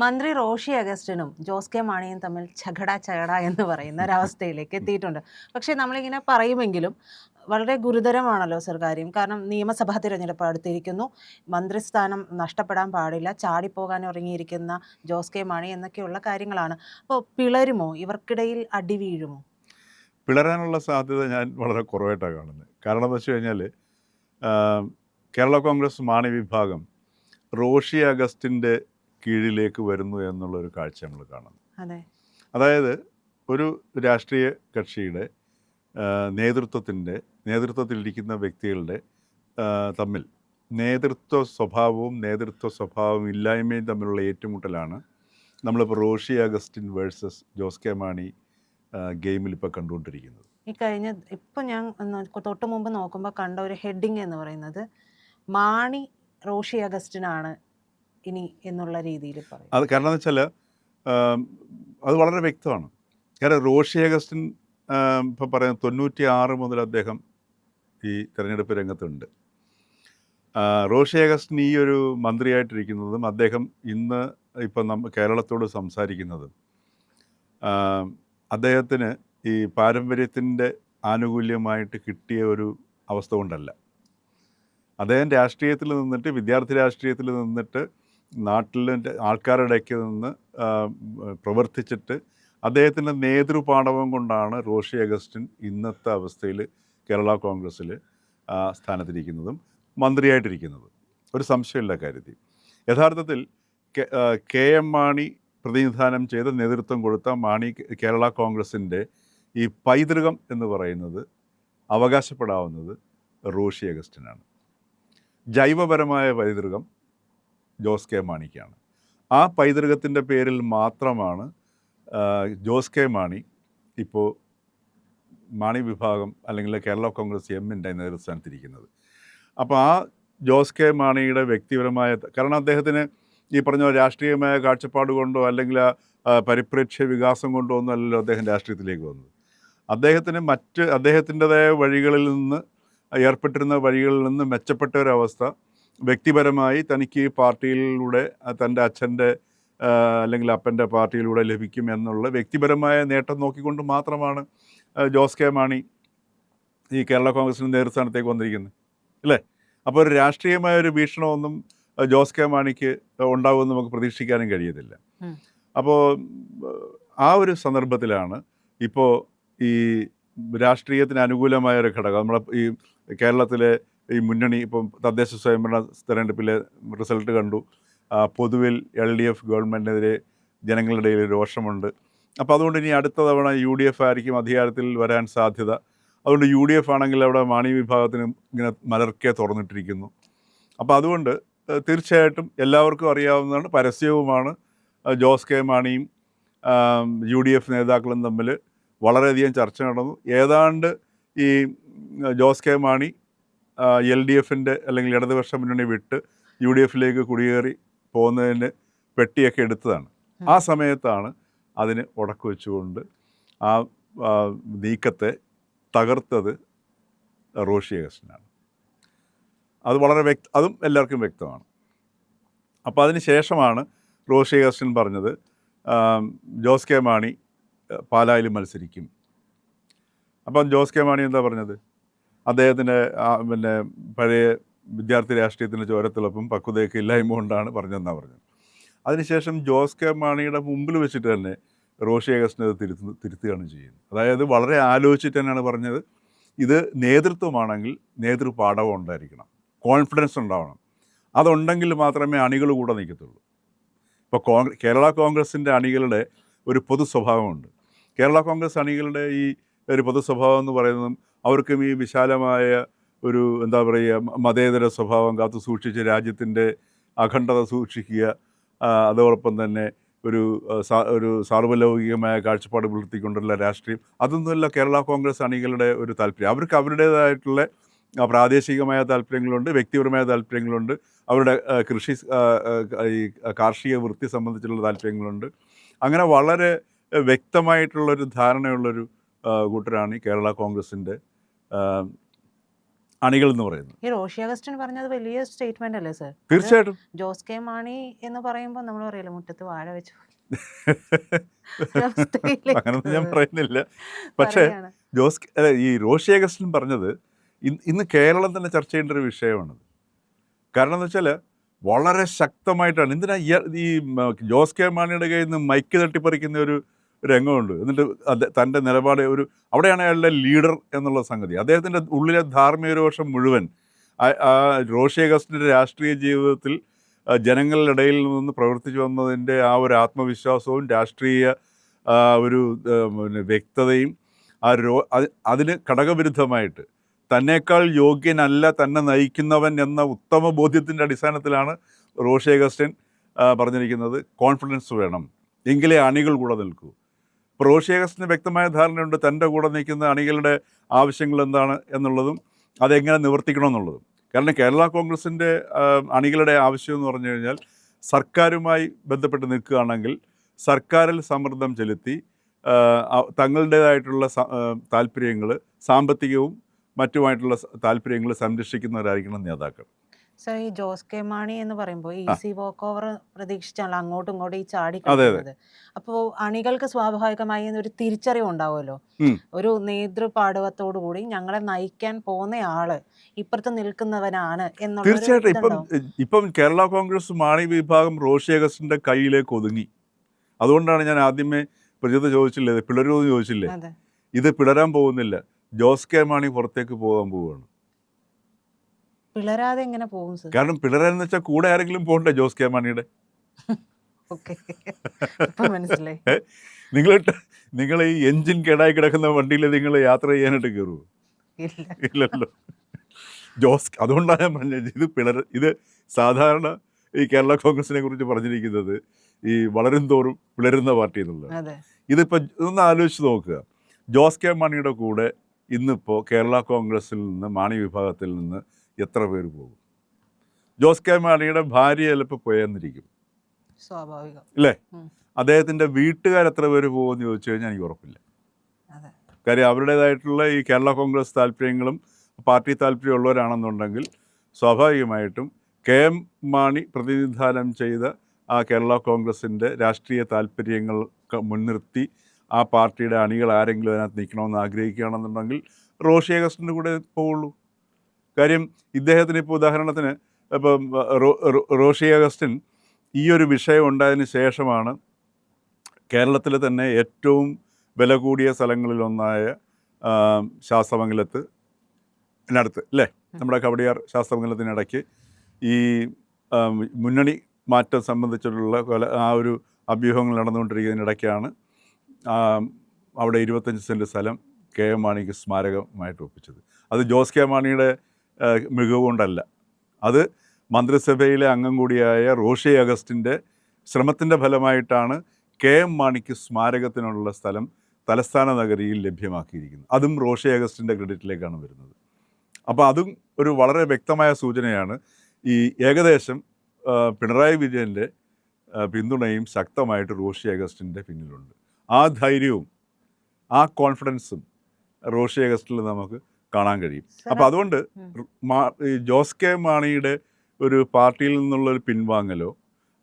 മന്ത്രി റോഷി അഗസ്റ്റിനും ജോസ് കെ മാണിയും തമ്മിൽ ചകട ചകട എന്ന് പറയുന്ന ഒരവസ്ഥയിലേക്ക് എത്തിയിട്ടുണ്ട്. പക്ഷേ നമ്മളിങ്ങനെ പറയുമെങ്കിലും വളരെ ഗുരുതരമാണല്ലോ സർ കാര്യം. കാരണം നിയമസഭാ തിരഞ്ഞെടുപ്പ് അടുത്തിരിക്കുന്നു. മന്ത്രിസ്ഥാനം നഷ്ടപ്പെടാൻ പാടില്ല. ചാടിപ്പോകാൻ ഇറങ്ങിയിരിക്കുന്ന ജോസ് കെ മാണി എന്നൊക്കെയുള്ള കാര്യങ്ങളാണ്. അപ്പോൾ പിളരുമോ? ഇവർക്കിടയിൽ അടി വീഴുമോ? പിളരാനുള്ള സാധ്യത ഞാൻ വളരെ കുറവായിട്ടാണ് കാണുന്നത്. കാരണം എന്ന് വെച്ച് കഴിഞ്ഞാൽ കേരള കോൺഗ്രസ് മാണി വിഭാഗം റോഷി അഗസ്റ്റിന്റെ കീഴിലേക്ക് വരുന്നു എന്നുള്ളൊരു കാഴ്ച നമ്മൾ കാണുന്നു. അതെ. അതായത് ഒരു രാഷ്ട്രീയ കക്ഷിയുടെ നേതൃത്വത്തിന്റെ നേതൃത്വത്തിലിരിക്കുന്ന വ്യക്തികളുടെ തമ്മിൽ നേതൃത്വ സ്വഭാവവും നേതൃത്വ സ്വഭാവം ഇല്ലായ്മയും തമ്മിലുള്ള ഏറ്റുമുട്ടലാണ് നമ്മളിപ്പോൾ റോഷി അഗസ്റ്റിൻ വേഴ്സസ് ജോസ് കെ മാണി ഗെയിമിൽ ഇപ്പോൾ കണ്ടുകൊണ്ടിരിക്കുന്നത്. ഈ കഴിഞ്ഞ ഇപ്പം ഞാൻ തൊട്ടുമുമ്പ് തൊട്ട് മുമ്പ് നോക്കുമ്പോൾ കണ്ട ഒരു ഹെഡിങ് എന്ന് പറയുന്നത് മാണി റോഷി അഗസ്റ്റിനാണ് ഇനി എന്നുള്ള രീതിയിൽ പറയും. അത് കാരണം എന്ന് വെച്ചാൽ അത് വളരെ വ്യക്തമാണ്. കാരണം റോഷി അഗസ്റ്റിൻ ഇപ്പം പറയാം തൊണ്ണൂറ്റി ആറ് മുതൽ അദ്ദേഹം ഈ തെരഞ്ഞെടുപ്പ് രംഗത്തുണ്ട്. റോഷി അഗസ്റ്റിൻ ഈ ഒരു മന്ത്രിയായിട്ടിരിക്കുന്നതും അദ്ദേഹം ഇന്ന് ഇപ്പം നമ്മ കേരളത്തോട് സംസാരിക്കുന്നതും അദ്ദേഹത്തിന് ഈ പാരമ്പര്യത്തിന്റെ ആനുകൂല്യമായിട്ട് കിട്ടിയ ഒരു അവസ്ഥ കൊണ്ടല്ല. അദ്ദേഹം രാഷ്ട്രീയത്തിൽ നിന്നിട്ട് വിദ്യാർത്ഥി രാഷ്ട്രീയത്തിൽ നിന്നിട്ട് നാട്ടിലെ ആൾക്കാരുടെ ഇടയ്ക്ക് നിന്ന് പ്രവർത്തിച്ചിട്ട് അദ്ദേഹത്തിന്റെ നേതൃപാടവം കൊണ്ടാണ് റോഷി അഗസ്റ്റിൻ ഇന്നത്തെ അവസ്ഥയിൽ കേരള കോൺഗ്രസ്സിൽ സ്ഥാനത്തിരിക്കുന്നതും മന്ത്രിയായിട്ടിരിക്കുന്നത്. ഒരു സംശയമില്ല കാര്യത്തിൽ. യഥാർത്ഥത്തിൽ കെ എം മാണി പ്രതിനിധാനം ചെയ്ത് നേതൃത്വം കൊടുത്ത മാണി കേരള കോൺഗ്രസിന്റെ ഈ പൈതൃകം എന്ന് പറയുന്നത് അവകാശപ്പെടാവുന്നത് റോഷി അഗസ്റ്റിനാണ്. ജൈവപരമായ പൈതൃകം ജോസ് കെ മാണിക്കാണ്. ആ പൈതൃകത്തിന്റെ പേരിൽ മാത്രമാണ് ജോസ് കെ മാണി ഇപ്പോൾ മാണി വിഭാഗം അല്ലെങ്കിൽ കേരള കോൺഗ്രസ് എമ്മിന്റെ നേതൃസ്ഥാനത്തിരിക്കുന്നത്. അപ്പോൾ ആ ജോസ് കെ മാണിയുടെ വ്യക്തിപരമായ കാരണം അദ്ദേഹത്തിന് ഈ പറഞ്ഞ രാഷ്ട്രീയമായ കാഴ്ചപ്പാട് കൊണ്ടോ അല്ലെങ്കിൽ പരിപ്രേക്ഷ്യ വികാസം കൊണ്ടോ ഒന്നും അല്ലല്ലോ അദ്ദേഹം രാഷ്ട്രീയത്തിലേക്ക് വന്നത്. അദ്ദേഹത്തിന് മറ്റ് അദ്ദേഹത്തിന്റെതായ വഴികളിൽ നിന്ന് ഏർപ്പെട്ടിരുന്ന വഴികളിൽ നിന്ന് മെച്ചപ്പെട്ട ഒരവസ്ഥ വ്യക്തിപരമായി തനിക്ക് പാർട്ടിയിലൂടെ തന്റെ അച്ഛന്റെ അല്ലെങ്കിൽ അപ്പന്റെ പാർട്ടിയിലൂടെ ലഭിക്കും എന്നുള്ള വ്യക്തിപരമായ നേട്ടം നോക്കിക്കൊണ്ട് മാത്രമാണ് ജോസ് കെ മാണി ഈ കേരള കോൺഗ്രസിന്റെ നേതൃസ്ഥാനത്തേക്ക് വന്നിരിക്കുന്നത്. അല്ലേ? അപ്പോൾ ഒരു രാഷ്ട്രീയമായ ഒരു വീക്ഷണമൊന്നും ജോസ് കെ മാണിക്ക് ഉണ്ടാകുമെന്ന് നമുക്ക് പ്രതീക്ഷിക്കാനും കഴിയത്തില്ല. അപ്പോൾ ആ ഒരു സന്ദർഭത്തിലാണ് ഇപ്പോൾ ഈ രാഷ്ട്രീയത്തിന് അനുകൂലമായ ഒരു ഘടകം നമ്മളെ ഈ കേരളത്തിലെ ഈ മുന്നണി ഇപ്പം തദ്ദേശ സ്വയംഭരണ തെരഞ്ഞെടുപ്പിലെ റിസൾട്ട് കണ്ടു. പൊതുവിൽ എൽ ഡി എഫ് ഗവൺമെന്റിനെതിരെ ജനങ്ങളുടെ ഇടയിൽ രോഷമുണ്ട്. അപ്പോൾ അതുകൊണ്ട് ഇനി അടുത്ത തവണ യു ഡി എഫ് ആയിരിക്കും അധികാരത്തിൽ വരാൻ സാധ്യത. അതുകൊണ്ട് യു ഡി എഫ് ആണെങ്കിൽ അവിടെ മാണി വിഭാഗത്തിന് ഇങ്ങനെ മലർക്കെ തുറന്നിട്ടിരിക്കുന്നു. അപ്പോൾ അതുകൊണ്ട് തീർച്ചയായിട്ടും എല്ലാവർക്കും അറിയാവുന്നതാണ് പരസ്യവുമാണ് ജോസ് കെ മാണിയും യു ഡി എഫ് നേതാക്കളും തമ്മിൽ വളരെയധികം ചർച്ച നടന്നു. ഏതാണ്ട് ഈ Jose K Mani L D എഫിന്റെ അല്ലെങ്കിൽ ഇടതുപക്ഷ മുന്നണി വിട്ട് യു ഡി എഫിലേക്ക് കുടിയേറി പോകുന്നതിന് പെട്ടിയൊക്കെ എടുത്തതാണ്. ആ സമയത്താണ് അതിന് ഉടക്ക് വെച്ചുകൊണ്ട് ആ നീക്കത്തെ തകർത്തത് റോഷി അഗസ്റ്റിനാണ്. അത് വളരെ വ്യക്ത അതും എല്ലാവർക്കും വ്യക്തമാണ്. അപ്പോൾ അതിന് ശേഷമാണ് റോഷി അഗസ്റ്റിൻ പറഞ്ഞത് ജോസ് കെ മാണി പാലായിൽ മത്സരിക്കും. അപ്പം ജോസ് കെ മാണി എന്താ പറഞ്ഞത്? അദ്ദേഹത്തിന്റെ പിന്നെ പഴയ വിദ്യാർത്ഥി രാഷ്ട്രീയത്തിന്റെ ചോരത്തിളപ്പും പക്വതയൊക്കെ ഇല്ലായ്മ കൊണ്ടാണ് പറഞ്ഞതെന്നാണ് പറഞ്ഞത്. അതിനുശേഷം ജോസ് കെ മാണിയുടെ മുമ്പിൽ വെച്ചിട്ട് തന്നെ റോഷി അഗസ്റ്റിനെ അത് തിരുത്തു തിരുത്തുകയാണ് ചെയ്യുന്നത്. അതായത് വളരെ ആലോചിച്ചിട്ട് തന്നെയാണ് പറഞ്ഞത് ഇത് നേതൃത്വമാണെങ്കിൽ നേതൃപാഠവം ഉണ്ടായിരിക്കണം കോൺഫിഡൻസ് ഉണ്ടാവണം. അതുണ്ടെങ്കിൽ മാത്രമേ അണികൾ കൂടെ നിൽക്കത്തുള്ളൂ. ഇപ്പോൾ കോൺഗ്രസ് കേരള കോൺഗ്രസിന്റെ അണികളുടെ ഒരു പൊതു സ്വഭാവമുണ്ട്. കേരള കോൺഗ്രസ് അണികളുടെ ഈ ഒരു പൊതു സ്വഭാവം എന്ന് പറയുന്നതും അവർക്കും ഈ വിശാലമായ ഒരു എന്താ പറയുക മതേതര സ്വഭാവം കാത്തു സൂക്ഷിച്ച് രാജ്യത്തിന്റെ അഖണ്ഡത സൂക്ഷിക്കുക അതോടൊപ്പം തന്നെ ഒരു ഒരു സാർവലൗകികമായ കാഴ്ചപ്പാട് പുലർത്തിക്കൊണ്ടുള്ള രാഷ്ട്രീയം. അതൊന്നുമല്ല കേരള കോൺഗ്രസ് അണികളുടെ ഒരു താല്പര്യം. അവർക്ക് അവരുടേതായിട്ടുള്ള പ്രാദേശികമായ താല്പര്യങ്ങളുണ്ട് വ്യക്തിപരമായ താല്പര്യങ്ങളുണ്ട്. അവരുടെ കൃഷി ഈ കാർഷിക വൃത്തി സംബന്ധിച്ചുള്ള താല്പര്യങ്ങളുണ്ട്. അങ്ങനെ വളരെ വ്യക്തമായിട്ടുള്ളൊരു ധാരണയുള്ളൊരു കൂട്ടരാണ് ഈ കേരള കോൺഗ്രസിന്റെ അണികൾ എന്ന് പറയുന്നത്. ഈ റോഷി അഗസ്റ്റിൻ പറഞ്ഞത് വലിയ സ്റ്റേറ്റ്മെന്റ് അല്ലേ സർ തീർച്ചയായിട്ടും. ജോസ് കെ മാണി എന്ന് പറയുമ്പോൾ നമ്മൾ പറയല്ലോ മുറ്റത്ത് വാഴ വെച്ചു. അങ്ങനൊന്നും ഞാൻ പറയുന്നില്ല. പക്ഷേ ജോസ് അല്ല, ഈ റോഷി അഗസ്റ്റിൻ പറഞ്ഞത് ഇന്ന് കേരളം തന്നെ ചർച്ച ചെയ്യേണ്ട ഒരു വിഷയമാണത്. കാരണം എന്ന് വെച്ചാൽ വളരെ ശക്തമായിട്ടാണ്. എന്തിനാ ഈ ജോസ് കെ മാണിയുടെ കയ്യിൽ നിന്ന് മൈക്ക് തട്ടിപ്പറിക്കുന്ന ഒരു രംഗമുണ്ട്. എന്നിട്ട് തന്റെ നിലപാട് ഒരു അവിടെയാണ് അയാളുടെ ലീഡർ എന്നുള്ള സംഗതി. അദ്ദേഹത്തിന്റെ ഉള്ളിലെ ധാർമ്മിക രോഷം മുഴുവൻ റോഷി അഗസ്റ്റിന്റെ രാഷ്ട്രീയ ജീവിതത്തിൽ ആ, ജനങ്ങളുടെ ഇടയിൽ നിന്ന് പ്രവർത്തിച്ചു വന്നതിന്റെ ആ ഒരു ആത്മവിശ്വാസവും രാഷ്ട്രീയ ഒരു പിന്നെ വ്യക്തതയും ആ രോ അത് അതിന് ഘടകവിരുദ്ധമായിട്ട് തന്നേക്കാൾ യോഗ്യനല്ല തന്നെ നയിക്കുന്നവൻ എന്ന ഉത്തമ ബോധ്യത്തിന്റെ അടിസ്ഥാനത്തിലാണ് റോഷി അഗസ്റ്റിൻ പറഞ്ഞിരിക്കുന്നത് കോൺഫിഡൻസ് വേണം. എങ്കിലേ അണികൾ കൂടെ നിൽക്കൂ. ഇപ്പോൾ വ്യക്തമായ ധാരണയുണ്ട് തന്റെ കൂടെ നിൽക്കുന്ന അണികളുടെ ആവശ്യങ്ങൾ എന്താണ് എന്നുള്ളതും അതെങ്ങനെ നിവർത്തിക്കണമെന്നുള്ളതും. കാരണം കേരള കോൺഗ്രസിന്റെ അണികളുടെ ആവശ്യം എന്ന് പറഞ്ഞു കഴിഞ്ഞാൽ സർക്കാരുമായി ബന്ധപ്പെട്ട് നിൽക്കുകയാണെങ്കിൽ സർക്കാരിൽ സമ്മർദ്ദം ചെലുത്തി തങ്ങളുടേതായിട്ടുള്ള താല്പര്യങ്ങൾ സാമ്പത്തികവും മറ്റുമായിട്ടുള്ള താല്പര്യങ്ങൾ സംരക്ഷിക്കുന്നവരായിരിക്കണം നേതാക്കൾ. സർ ഈ ജോസ് കെ മാണി എന്ന് പറയുമ്പോൾ. ഈസി വോക്ക് ഓവർ പ്രതീക്ഷിച്ചാണല്ലോ അങ്ങോട്ടും ഇങ്ങോട്ടും ഈ ചാടി. കളിക്കുന്നത്. അപ്പോൾ അണികൾക്ക് സ്വാഭാവികമായി ഒരു തിരിച്ചറിവ് ഉണ്ടാവുമല്ലോ ഒരു നേതൃപാടവത്തോടു കൂടി ഞങ്ങളെ നയിക്കാൻ പോകുന്ന ആൾ ഇപ്പുറത്ത് നിൽക്കുന്നവനാണ് എന്നുള്ള തീർച്ചയായിട്ടും. ഇപ്പം ഇപ്പം കേരള കോൺഗ്രസ് മാണി വിഭാഗം റോഷി അഗസ്റ്റിന്റെ കയ്യിലേക്ക് ഒതുങ്ങി. അതുകൊണ്ടാണ് ഞാൻ ആദ്യമേ പ്രജിത ചോദിച്ചില്ലേ പിളരുമെന്ന് ചോദിച്ചില്ലേ? ഇത് പിളരാൻ പോകുന്നില്ല. ജോസ് കെ മാണി പുറത്തേക്ക് പോകാൻ പോവുകയാണ്. പിളരാതെ എങ്ങനെ പോകും സർ കാരണം പിളരാന്ന് വെച്ചാൽ കൂടെ ആരെങ്കിലും പോകണ്ടേ ജോസ് കെ മാണിയുടെ? മനസ്സിലായി. നിങ്ങൾ നിങ്ങൾ ഈ എഞ്ചിൻ കേടായി കിടക്കുന്ന വണ്ടിയിൽ നിങ്ങൾ യാത്ര ചെയ്യാനായിട്ട് കയറുമോ ഇല്ല. ഇല്ലല്ലോ. ജോസ് അതുകൊണ്ടാണ് ഞാൻ പറഞ്ഞത് ഇത് പിളർ ഇത് സാധാരണ ഈ കേരള കോൺഗ്രസിനെ കുറിച്ച് പറഞ്ഞിരിക്കുന്നത് ഈ വളരും തോറും പിളരുന്ന പാർട്ടി എന്നുള്ളത് ഇതിപ്പോൾ ഒന്ന് ആലോചിച്ച് നോക്കുക. ജോസ് കെ മാണിയുടെ കൂടെ ഇന്നിപ്പോൾ കേരള കോൺഗ്രസിൽ നിന്ന് മാണി വിഭാഗത്തിൽ നിന്ന് എത്ര പേര് പോകും? ജോസ് കെ മാണിയുടെ ഭാര്യ ചിലപ്പോൾ പോയെന്നിരിക്കും. സ്വാഭാവികം. അല്ലേ. അദ്ദേഹത്തിന്റെ വീട്ടുകാർ എത്ര പേര് പോകുമെന്ന് ചോദിച്ചു കഴിഞ്ഞാൽ എനിക്ക് ഉറപ്പില്ല. കാര്യം അവരുടേതായിട്ടുള്ള ഈ കേരള കോൺഗ്രസ് താല്പര്യങ്ങളും പാർട്ടി താല്പര്യമുള്ളവരാണെന്നുണ്ടെങ്കിൽ സ്വാഭാവികമായിട്ടും കെ എം മാണി പ്രതിനിധാനം ചെയ്ത ആ കേരള കോൺഗ്രസിന്റെ രാഷ്ട്രീയ താല്പര്യങ്ങൾ മുൻനിർത്തി ആ പാർട്ടിയുടെ അണികൾ ആരെങ്കിലും അതിനകത്ത് നിൽക്കണമെന്ന് ആഗ്രഹിക്കുകയാണെന്നുണ്ടെങ്കിൽ റോഷി അഗസ്റ്റിന്റെ കൂടെ പോവുള്ളൂ. കാര്യം ഇദ്ദേഹത്തിന് ഇപ്പോൾ ഉദാഹരണത്തിന് ഇപ്പം റോഷി അഗസ്റ്റിൻ ഈ ഒരു വിഷയം ഉണ്ടായതിന് ശേഷമാണ് കേരളത്തിലെ തന്നെ ഏറ്റവും വില കൂടിയ സ്ഥലങ്ങളിലൊന്നായ ശാസ്ത്രമംഗലത്ത് അടുത്ത് അല്ലേ? നമ്മുടെ കവടിയാർ ശാസ്ത്രമംഗലത്തിനിടയ്ക്ക് ഈ മുന്നണി മാറ്റം സംബന്ധിച്ചിട്ടുള്ള കൊല ആ ഒരു അഭ്യൂഹങ്ങൾ നടന്നുകൊണ്ടിരിക്കുന്നതിനിടയ്ക്കാണ് അവിടെ ഇരുപത്തഞ്ച് സെന്റ് സ്ഥലം കെ എം മാണിക്ക് സ്മാരകമായിട്ട് ഒപ്പിച്ചത്. അത് ജോസ് കെ മാണിയുടെ ആ, മികവ് കൊണ്ടല്ല അത് മന്ത്രിസഭയിലെ അംഗം കൂടിയായ റോഷി അഗസ്റ്റിന്റെ ശ്രമത്തിന്റെ ഫലമായിട്ടാണ് കെ എം മാണിക്ക് സ്മാരകത്തിനുള്ള സ്ഥലം തലസ്ഥാന നഗരിയിൽ ലഭ്യമാക്കിയിരിക്കുന്നത്. അതും റോഷി അഗസ്റ്റിന്റെ ക്രെഡിറ്റിലേക്കാണ് വരുന്നത്. അപ്പോൾ അതും ഒരു വളരെ വ്യക്തമായ സൂചനയാണ്. ഈ ഏകദേശം പിണറായി വിജയന്റെ പിന്തുണയും ശക്തമായിട്ട് റോഷി അഗസ്റ്റിന്റെ പിന്നിലുണ്ട്. ആ ധൈര്യവും ആ കോൺഫിഡൻസും റോഷി അഗസ്റ്റിൽ നമുക്ക് കാണാൻ കഴിയും. അപ്പോൾ അതുകൊണ്ട് ജോസ് കെ മാണിയുടെ ഒരു പാർട്ടിയിൽ നിന്നുള്ള ഒരു പിൻവാങ്ങലോ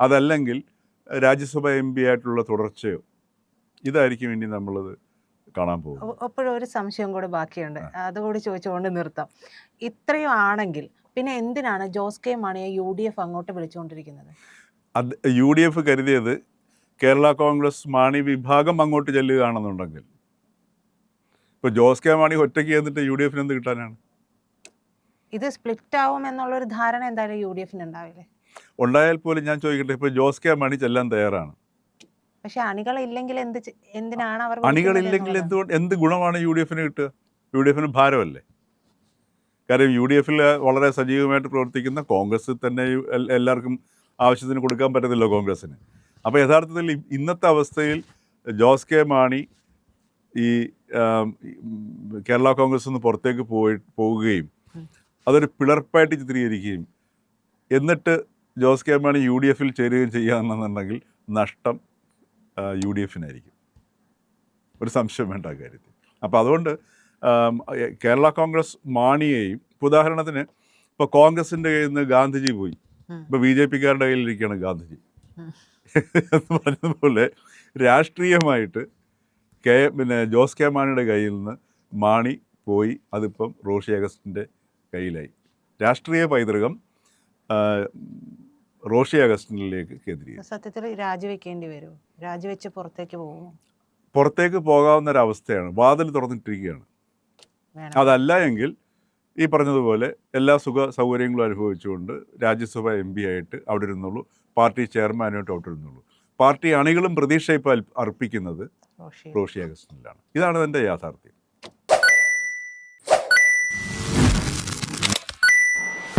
അതല്ലെങ്കിൽ രാജ്യസഭ എം പി ആയിട്ടുള്ള തുടർച്ചയോ ഇതായിരിക്കും ഇനി നമ്മളത് കാണാൻ പോകും അപ്പോഴും ഒരു സംശയം കൂടെ ബാക്കിയുണ്ട്. അതുകൂടി ചോദിച്ചുകൊണ്ട് നിർത്താം. ഇത്രയും ആണെങ്കിൽ പിന്നെ എന്തിനാണ് ജോസ് കെ മാണിയെ യു ഡി എഫ് അങ്ങോട്ട് വിളിച്ചുകൊണ്ടിരിക്കുന്നത്? അത് യു ഡി എഫ് കരുതിയത് കേരള കോൺഗ്രസ് മാണി വിഭാഗം അങ്ങോട്ട് ചെല്ലുകയാണെന്നുണ്ടെങ്കിൽ ഇപ്പോൾ ജോസ് കെ മാണി ഒറ്റയ്ക്ക് ചെന്നിട്ട് യു ഡി എഫിന് എന്ത് കിട്ടാനാണ്? ഇത് സ്പ്ലിറ്റ് ആവും എന്നുള്ളൊരു ധാരണ എന്തായാലും യു ഡി എഫിന് ഉണ്ടാവില്ലേ? ഉണ്ടായാൽ പോലും ഞാൻ ചോദിക്കട്ടെ ഇപ്പോൾ ജോസ് കെ മാണി ചെല്ലാൻ തയ്യാറാണ്. പക്ഷെ അണികളില്ലെങ്കിൽ എന്ത് എന്തിനാണ് അവർ അണികൾ ഇല്ലെങ്കിൽ എന്തുകൊണ്ട് എന്ത് ഗുണമാണ് യു ഡി എഫിന് കിട്ടുക? യു ഡി എഫിന് ഭാരമല്ലേ? കാര്യം യു ഡി എഫിൽ വളരെ സജീവമായിട്ട് പ്രവർത്തിക്കുന്ന കോൺഗ്രസ് തന്നെ എല്ലാവർക്കും ആവശ്യത്തിന് കൊടുക്കാൻ പറ്റത്തില്ല കോൺഗ്രസ്സിന്. അപ്പോൾ യഥാർത്ഥത്തിൽ ഇന്നത്തെ അവസ്ഥയിൽ ജോസ് കെ മാണി ഈ കേരള കോൺഗ്രസ് നിന്ന് പുറത്തേക്ക് പോയി പോവുകയും അതൊരു പിളർപ്പായിട്ട് ചിത്രീകരിക്കുകയും എന്നിട്ട് Jose K Mani U D എഫിൽ ചേരുകയും ചെയ്യുകയാണെന്നുണ്ടെങ്കിൽ നഷ്ടം യു ഡി എഫിനായിരിക്കും. ഒരു സംശയം വേണ്ട കാര്യത്തിൽ. അപ്പോൾ അതുകൊണ്ട് കേരള കോൺഗ്രസ് മാണിയെയും ഉദാഹരണത്തിന് ഇപ്പോൾ കോൺഗ്രസിന്റെ കയ്യിൽ നിന്ന് ഗാന്ധിജി പോയി. ഇപ്പോൾ ബി ജെ പിക്കാരുടെ കയ്യിലിരിക്കുകയാണ് ഗാന്ധിജി. എന്ന് പറഞ്ഞതുപോലെ രാഷ്ട്രീയമായിട്ട് കെ പിന്നെ ജോസ് കെ മാണിയുടെ കയ്യിൽ നിന്ന് മാണി പോയി. അതിപ്പം റോഷി അഗസ്റ്റിന്റെ കയ്യിലായി. രാഷ്ട്രീയ പൈതൃകം റോഷി അഗസ്റ്റിനിലേക്ക് കേന്ദ്രീകരിച്ചു. സത്യത്തിൽ രാജിവെക്കേണ്ടി വരുമോ രാജിവെച്ച് പുറത്തേക്ക് പോകുമോ പുറത്തേക്ക് പോകാവുന്ന ഒരു അവസ്ഥയാണ് വാതിൽ തുറന്നിട്ടിരിക്കുകയാണ്. അതല്ല എങ്കിൽ ഈ പറഞ്ഞതുപോലെ എല്ലാ സുഖ സൗകര്യങ്ങളും അനുഭവിച്ചുകൊണ്ട് രാജ്യസഭ എം പി ആയിട്ട് അവിടെ ഇരുന്നുള്ളൂ. പാർട്ടി ചെയർമാനായിട്ട് അവിടെ ഇരുന്നുള്ളൂ. പാർട്ടി അണികളും പ്രതീക്ഷ ഇപ്പോൾ അർപ്പിക്കുന്നത് റോഷി അഗസ്റ്റിനിലാണ് ഇതാണ് എന്റെ യാഥാർത്ഥ്യം.